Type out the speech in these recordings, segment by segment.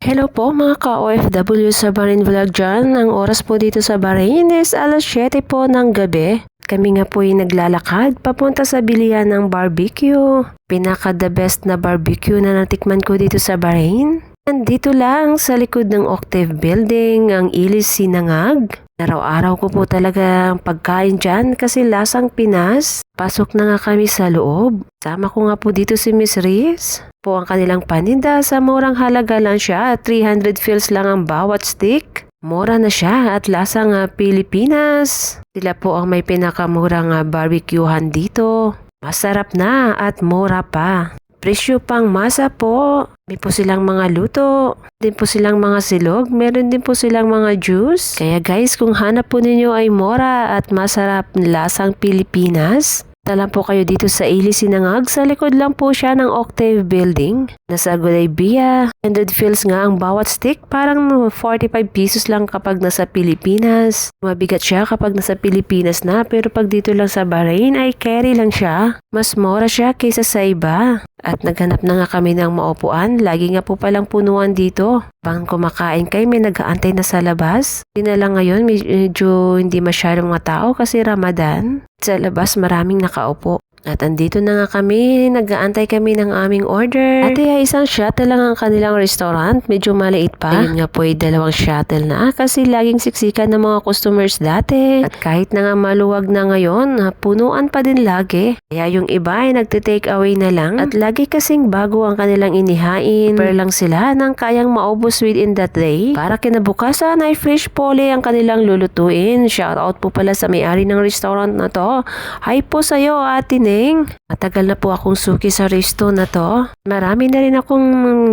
Hello po mga ka-OFW sa Bahrain Vlog dyan. Ang oras po dito sa Bahrain is alas 7 po ng gabi. Kami nga po ay naglalakad papunta sa bilihan ng barbecue. Pinaka the best na barbecue na natikman ko dito sa Bahrain. Nandito lang sa likod ng Octave Building ang Ilis Sinangag. Araw-araw ko po talaga ang pagkain dyan kasi lasang Pinas. Pasok na nga kami sa loob. Sama ko nga po dito si Miss Riz. Po ang kanilang paninda sa murang halaga lang siya. 300 fils lang ang bawat stick. Mura na siya at lasang Pilipinas. Sila po ang may pinakamurang barbecuehan dito. Masarap na at mura pa. Presyo pang masa po. May po silang mga luto. Din po silang mga silog. Meron din po silang mga juice. Kaya guys, kung hanap po ninyo ay mora at masarap lasang Pilipinas, Tala po kayo dito sa Ili Sinangag. Sa likod lang po siya ng Octave Building. Nasa Gulaybia. 100 fils nga ang bawat stick. Parang 45 pesos lang kapag nasa Pilipinas. Mabigat siya kapag nasa Pilipinas na. Pero pag dito lang sa Bahrain ay carry lang siya. Mas mura siya kaysa sa iba. At naghanap na nga kami ng maupuan. Lagi nga po palang punuan dito. Bang kumakain kayo, may nag-aantay na sa labas. Hindi na lang ngayon, medyo hindi masyadong mga tao kasi Ramadan. Sa labas maraming nakaupo. At andito na nga kami, nag-aantay kami ng aming order. At ay isang shuttle lang ang kanilang restaurant, medyo maliit pa. Ayun nga po ay dalawang shuttle na kasi laging siksikan ng mga customers dati. At kahit na nga maluwag na ngayon, punuan pa din lagi. Kaya yung iba ay nagte-take away na lang. At lagi kasing bago ang kanilang inihain. Prepare lang sila ng kayang maubos within that day. Para kinabukasan ay fresh pole ang kanilang lulutuin. Shoutout po pala sa may-ari ng restaurant na to. Hi po sa'yo, Ate Ning. Matagal na po akong suki sa resto na to. Marami na rin akong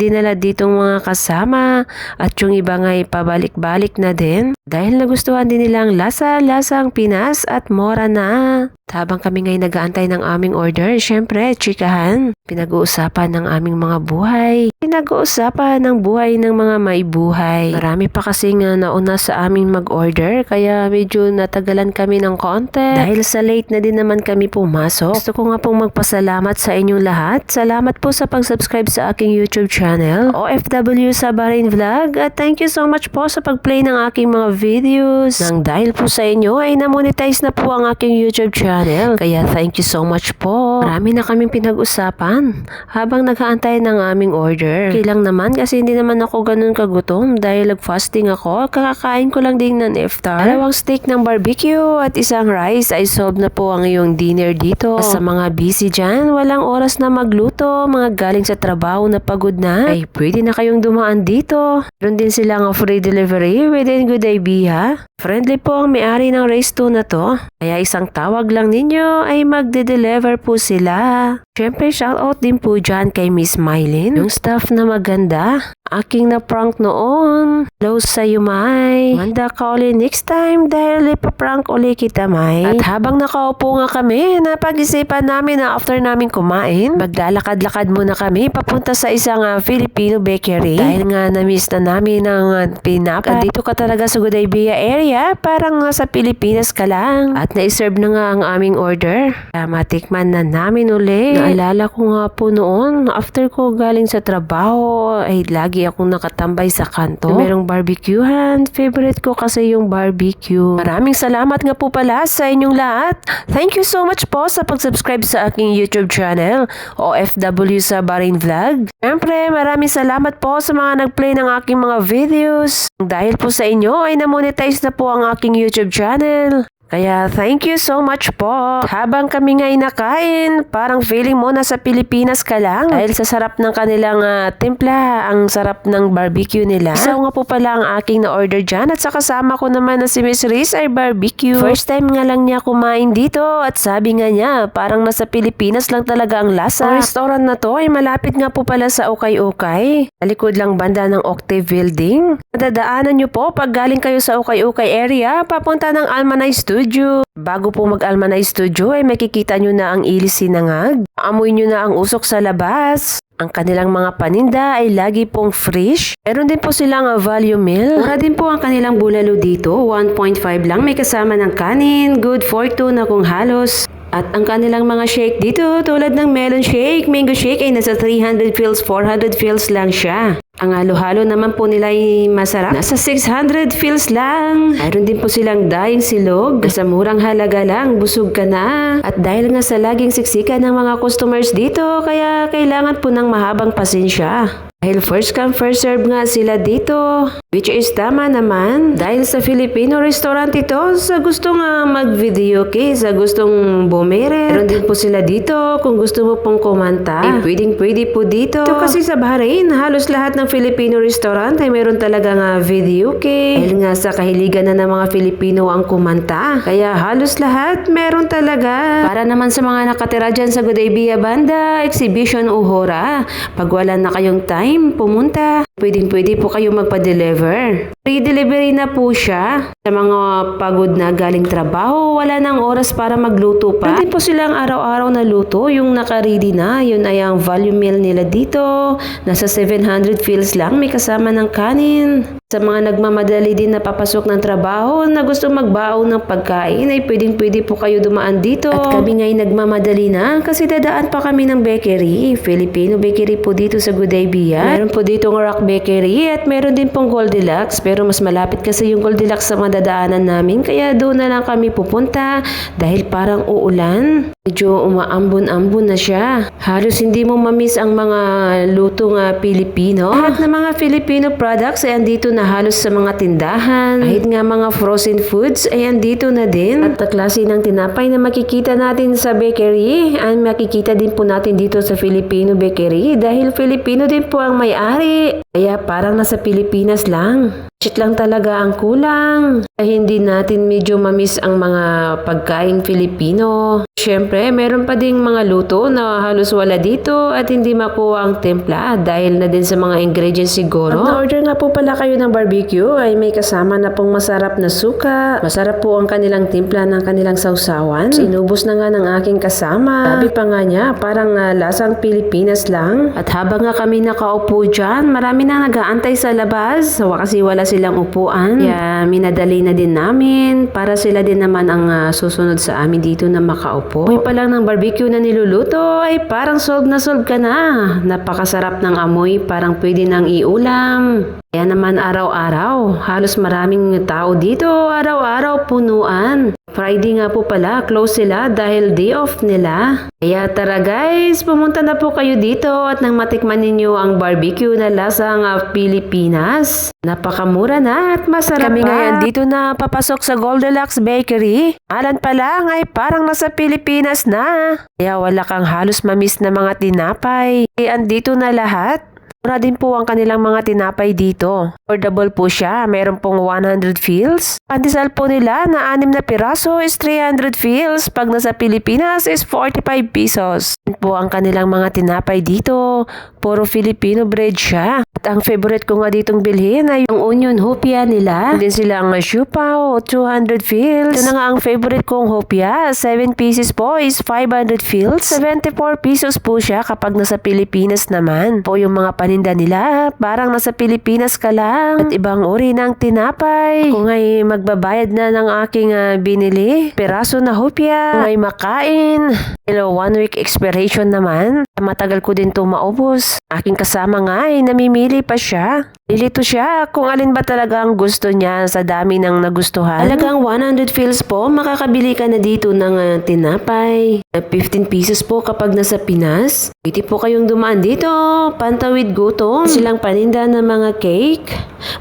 dinala ditong mga kasama at yung iba nga ay pabalik-balik na din. Dahil nagustuhan din nilang lasa-lasang Pinas at mora na. Habang kami ngayon nag-aantay ng aming order, syempre, chikahan. Pinag-uusapan ng aming mga buhay. Pinag-uusapan ng buhay ng mga may buhay. Marami pa kasi nga nauna sa aming mag-order, kaya medyo natagalan kami ng konti. Dahil sa late na din naman kami pumasok. Gusto ko nga pong magpasalamat sa inyong lahat. Salamat po sa pag-subscribe sa aking YouTube channel, OFW sa Bahrain Vlog. At thank you so much po sa pag-play ng aking mga videos. Nang dahil po sa inyo ay na-monetize na po ang aking YouTube channel channel. Kaya thank you so much po. Marami na kaming pinag-usapan habang nag-aantay ng aming order. Okay lang naman kasi hindi naman ako ganun kagutom dahil nag-fasting ako. Kakakain ko lang din ng iftar. Dalawang steak ng barbecue at isang rice ay solve na po ang iyong dinner dito. Sa mga busy dyan, walang oras na magluto, mga galing sa trabaho na pagod na, ay pwede na kayong dumaan dito. Meron din silang free delivery within Good Idea. Friendly po ang may-ari ng race 2 na to. Kaya isang tawag lang ninyo ay magde-deliver po sila. Siyempre, shoutout din po dyan kay Miss Mylin. Yung staff na maganda. Aking na-prank noon. Hello sa'yo, May. Manda ka uli next time dahil ipaprank uli kita, May. At habang nakaupo nga kami, napag-isipan namin na after namin kumain, maglalakad-lakad muna kami papunta sa isang uh, Filipino bakery. Dahil nga na-miss na namin ang uh, pinapa. At dito ka talaga sa Gudaybia area, parang uh, sa Pilipinas ka lang. At na-serve na nga ang aming order. Kaya matikman na namin uli. Naalala ko nga po noon, after ko galing sa trabaho, ay lagi akong nakatambay sa kanto. Merong barbecuehan. Favorite ko kasi yung barbecue. Maraming salamat nga po pala sa inyong lahat. Thank you so much po sa pag-subscribe sa aking YouTube channel, OFW sa Bahrain Vlog. Siyempre, maraming salamat po sa mga nag-play ng aking mga videos. Dahil po sa inyo ay na-monetize na po ang aking YouTube channel. Kaya thank you so much po. Habang kami nga inakain, parang feeling mo nasa Pilipinas ka lang. Dahil sa sarap ng kanilang uh, timpla, ang sarap ng barbecue nila. Isa nga po pala ang aking na-order dyan at sa kasama ko naman na si Miss Riz ay barbecue. First time nga lang niya kumain dito at sabi nga niya parang nasa Pilipinas lang talaga ang lasa. Ang restaurant na to ay malapit nga po pala sa Ukay-Ukay. Alikod lang banda ng Octave Building. Nadadaanan niyo po pag galing kayo sa Ukay-Ukay area, papunta ng Almanay Studio studio. Bago po mag-Almanay Studio ay makikita nyo na ang ilis sinangag. Amoy nyo na ang usok sa labas. Ang kanilang mga paninda ay lagi pong fresh. Meron din po silang uh, value meal. Mura din po ang kanilang bulalo dito. 1.5 lang may kasama ng kanin. Good for two na kung halos. At ang kanilang mga shake dito tulad ng melon shake, mango shake ay nasa 300 fills, 400 fills lang siya. Ang halo-halo naman po nila ay masarap. Nasa 600 feels lang. Mayroon din po silang daing silog. Sa murang halaga lang, busog ka na. At dahil nga sa laging siksika ng mga customers dito, kaya kailangan po ng mahabang pasensya. Dahil first come first serve nga sila dito. Which is tama naman. Dahil sa Filipino restaurant ito, sa gustong uh, mag-video okay, sa gustong bumere. Meron din po sila dito kung gusto mo pong kumanta. Eh, pwedeng pwede po dito. Ito kasi sa Bahrain, halos lahat ng Filipino restaurant ay meron talaga nga video okay. Dahil nga sa kahiligan na ng mga Filipino ang kumanta. Kaya halos lahat meron talaga. Para naman sa mga nakatira dyan sa Gudaybia Banda, Exhibition Uhora. Pag wala na kayong time, pumunta. Pwedeng pwede po kayo magpa-deliver. Free delivery na po siya. Sa mga pagod na galing trabaho, wala nang oras para magluto pa. Pwede po silang araw-araw na luto. Yung naka-ready na, yun ay ang volume meal nila dito. Nasa 700 feels lang, may kasama ng kanin. Sa mga nagmamadali din na papasok ng trabaho na gusto magbaon ng pagkain ay pwedeng pwede po kayo dumaan dito. At kami nga'y nagmamadali na kasi dadaan pa kami ng bakery. Filipino bakery po dito sa Gudaybia. Meron po dito ng Rock Bakery at meron din pong Goldilocks pero mas malapit kasi yung Goldilocks sa mga dadaanan namin kaya doon na lang kami pupunta dahil parang uulan. Medyo umaambon-ambon na siya. Halos hindi mo mamiss ang mga luto nga Pilipino. Lahat ng mga Filipino products ay andito na halos sa mga tindahan. Kahit nga mga frozen foods ay andito na din. At klase ng tinapay na makikita natin sa bakery ay makikita din po natin dito sa Filipino bakery dahil Filipino din po ang may-ari. Kaya parang nasa Pilipinas lang. Shit lang talaga ang kulang. Ay hindi natin medyo mamiss ang mga pagkain Filipino. Siyempre, meron pa ding mga luto na halos wala dito at hindi makuha ang templa dahil na din sa mga ingredients siguro. At na-order nga po pala kayo ng barbecue ay may kasama na pong masarap na suka. Masarap po ang kanilang timpla ng kanilang sausawan. Sinubos na nga ng aking kasama. Sabi pa nga niya, parang ah, lasang Pilipinas lang. At habang nga kami nakaupo dyan, marami na nag-aantay sa labas. So, kasi wala silang upuan. Kaya minadali na din namin para sila din naman ang ah, susunod sa amin dito na makaupo. Amoy pa lang ng barbecue na niluluto ay parang solve na solve ka na. Napakasarap ng amoy, parang pwede nang iulam. Kaya naman araw-araw, halos maraming tao dito, araw-araw punuan. Friday nga po pala, close sila dahil day off nila. Kaya tara guys, pumunta na po kayo dito at nang matikman ninyo ang barbecue na lasang Pilipinas. Napakamura na at masarap Kami pa. ngayon dito na papasok sa Goldilocks Bakery. Alan pa lang ay parang nasa Pilipinas na. Kaya wala kang halos mamiss na mga tinapay. Eh, andito na lahat. Mura din po ang kanilang mga tinapay dito. Affordable po siya. Meron pong 100 feels. Pandesal po nila na 6 na piraso is 300 feels. Pag nasa Pilipinas is 45 pesos. Yan po ang kanilang mga tinapay dito. Puro Filipino bread siya. At ang favorite ko nga ditong bilhin ay yung onion hopia nila. Din silang siupaw, 200 feels. Ito na nga ang favorite kong hopia. 7 pieces po is 500 feels. 74 pesos po siya kapag nasa Pilipinas naman. Po yung mga paninda nila, parang nasa Pilipinas ka lang. At ibang uri ng tinapay. Kung ay magbabayad na ng aking ah, binili, peraso na hopia. Kung ay makain. Hello, one week expiration naman. Matagal ko din to maubos. Aking kasama nga ay namimili pa siya. Lilito siya kung alin ba talaga ang gusto niya sa dami ng nagustuhan. Halagang 100 feels po, makakabili ka na dito ng ah, tinapay. Ah, 15 pesos po kapag nasa Pinas. Pwede po kayong dumaan dito, pantawid gutom. Silang paninda ng mga cake.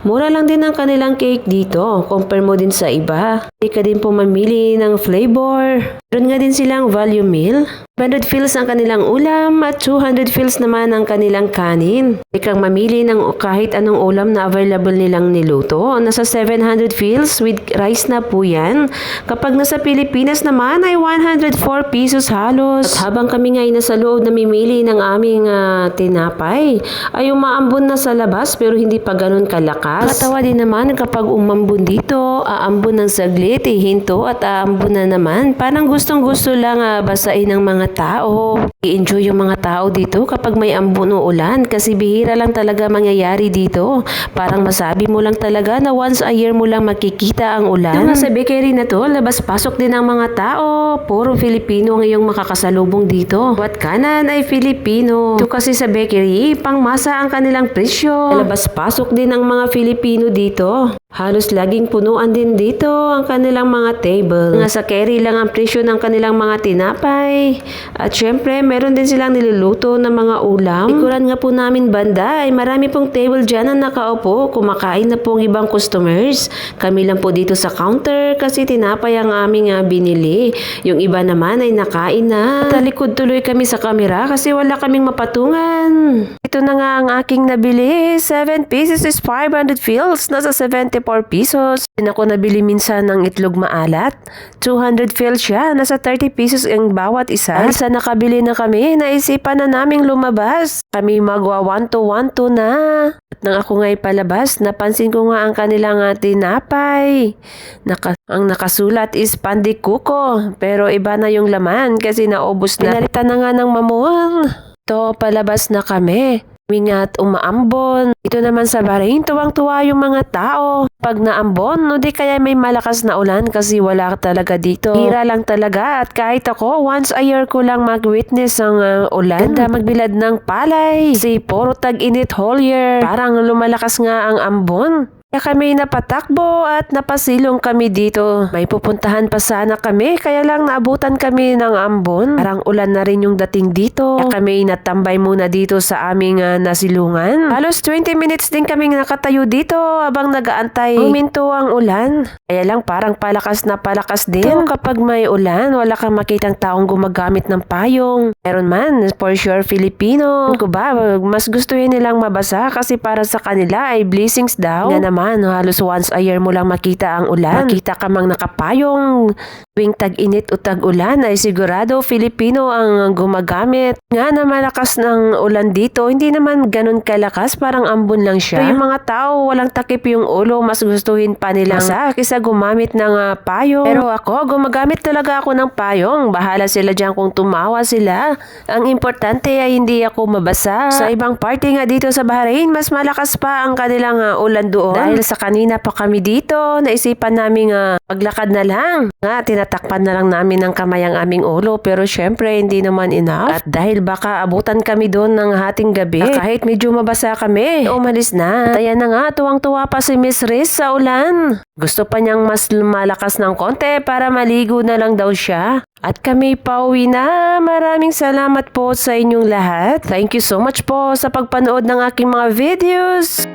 Mura lang din ang kanilang cake dito. Compare mo din sa iba. Hindi ka din po mamili ng flavor. Meron nga din silang value meal. 100 feels ang kanilang ulam at 200 feels naman ang kanilang kanin. Hindi kang mamili ng kahit anong ulam na available nilang niluto. Nasa 700 feels with rice na po yan. Kapag nasa Pilipinas naman ay 104 pesos halos. At habang kami nga ay nasa loob namimili ng aming ah, tinapay, ay umaambon na sa labas pero hindi pa ganun kalakas. Katawa din naman kapag umambon dito, aambon ng saglit, ihinto at aambon na naman. Parang gustong gusto lang ah, basain ng mga tao. I-enjoy yung mga tao dito kapag may ambon ulan kasi bihira lang talaga mangyayari dito. Parang masabi mo lang talaga na once a year mo lang makikita ang ulan. Yung sa bakery na to, labas-pasok din ang mga tao. Puro Filipino ang iyong makakasalubong dito. What kanan ay Filipino. Ito kasi sa bakery, pang masa ang kanilang presyo. Labas-pasok din ang mga Filipino dito. Halos laging punuan din dito ang kanilang mga table. Nga sa carry lang ang presyo ng kanilang mga tinapay. At syempre, meron din silang niluluto ng mga ulam. Likuran nga po namin banda ay marami pong table dyan na nakaupo. Kumakain na po ang ibang customers. Kami lang po dito sa counter kasi tinapay ang aming ah, binili. Yung iba naman ay nakain na. Talikod tuloy kami sa kamera kasi wala kaming mapatungan. Ito na nga ang aking nabili. 7 pieces is 500 fills. Nasa 74 pesos. Din ako nabili minsan ng itlog maalat. 200 fills siya. Nasa 30 pesos ang bawat isa. Dahil sa nakabili na kami, naisipan na naming lumabas. Kami magwa 1 to 1 to na. At nang ako nga'y palabas, napansin ko nga ang kanilang tinapay. Naka, ang nakasulat is pandikuko. Pero iba na yung laman kasi naubos na. Pinalitan na nga ng mamon. To, palabas na kami. Mingat umaambon. Ito naman sa Bahrain, tuwang-tuwa yung mga tao. Pag naambon, no di kaya may malakas na ulan kasi wala talaga dito. Hira lang talaga at kahit ako, once a year ko lang mag-witness ang uh, ulan. Ganda magbilad ng palay. Si puro tag-init whole year. Parang lumalakas nga ang ambon. Kaya kami napatakbo at napasilong kami dito. May pupuntahan pa sana kami kaya lang naabutan kami ng ambon. Parang ulan na rin yung dating dito. Kaya kami natambay muna dito sa aming ah, nasilungan. Halos 20 minutes din kaming nakatayo dito habang nagaantay. Huminto ang ulan. Kaya lang parang palakas na palakas din. Ito, kapag may ulan, wala kang makitang taong gumagamit ng payong. Meron man, for sure Filipino. Ko ba, mas gustuhin nilang mabasa kasi para sa kanila ay blessings daw. Nga naman, halos once a year mo lang makita ang ulan. Makita ka mang nakapayong. Tuwing tag-init o tag-ulan ay sigurado Filipino ang gumagamit. Nga na malakas ng ulan dito, hindi naman ganun kalakas, parang ambon lang siya. Pero yung mga tao, walang takip yung ulo, mas gustuhin pa nilang sa kisa gumamit ng ah, payong. Pero ako, gumagamit talaga ako ng payong. Bahala sila dyan kung tumawa sila. Ang importante ay hindi ako mabasa. Sa ibang party nga dito sa Bahrain, mas malakas pa ang kanilang ah, ulan doon. Dahil sa kanina pa kami dito, naisipan namin uh, maglakad na lang. Nga, tinatakpan na lang namin ng kamay ang aming ulo pero syempre hindi naman enough. At dahil baka abutan kami doon ng hating gabi, na kahit medyo mabasa kami, umalis na. At ayan na nga, tuwang-tuwa pa si Miss Riz sa ulan. Gusto pa niyang mas malakas ng konti para maligo na lang daw siya. At kami pauwi na. Maraming salamat po sa inyong lahat. Thank you so much po sa pagpanood ng aking mga videos.